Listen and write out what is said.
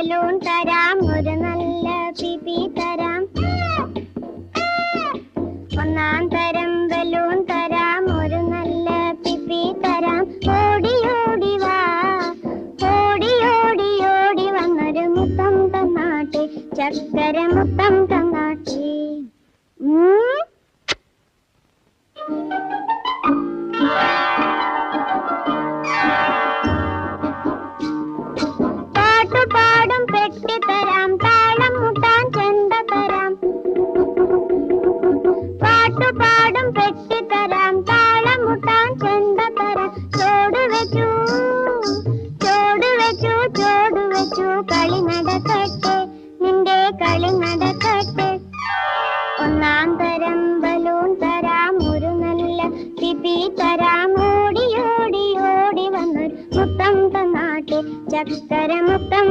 Balloon തരാം. ഒരു നല്ല പിപി തരാം. ഒന്നാം തരം ബലൂൺ തരാം. ഒരു നല്ല പിപി തരാം. ഓടി ഓടി വാ. ഓടി ഓടി ഓടി വന്നൊരു മുത്തം തന്നാട്ടെ. ചക്കര മുത്തം തന്നാട്ടെ. ഉം. പാട്ടുപാടും ചൂണ്ടി തരാം. താളം മുട്ടാൻ ചെണ്ട തരാം. പാട്ടുപാടും പെട്ടി തരാം. താളം മുട്ടാൻ ചെണ്ട തരാം. ചോട് വെച്ചു ചോട് വെച്ചു ചോട് വെച്ചു. കളി നടക്കട്ടെ നിന്റെ കളി നടക്കട്ടെ. ഒന്നാം തരം ബലൂൺ തരാം ഒരു നല്ല പിപി തരാം. ഓടി ഓടി ഓടി വന്നൊരു മുത്തം തന്നാട്ടെ. ചക്കര മുത്തം